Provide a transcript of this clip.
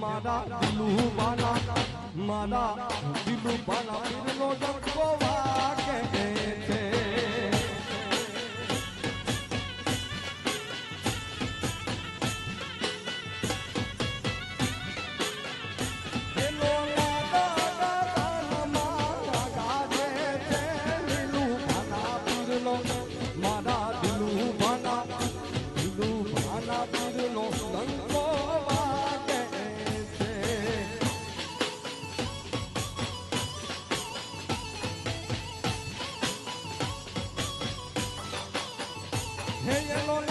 મારા દિલુબાના મારા દિલુબાના પીરનો હે યલો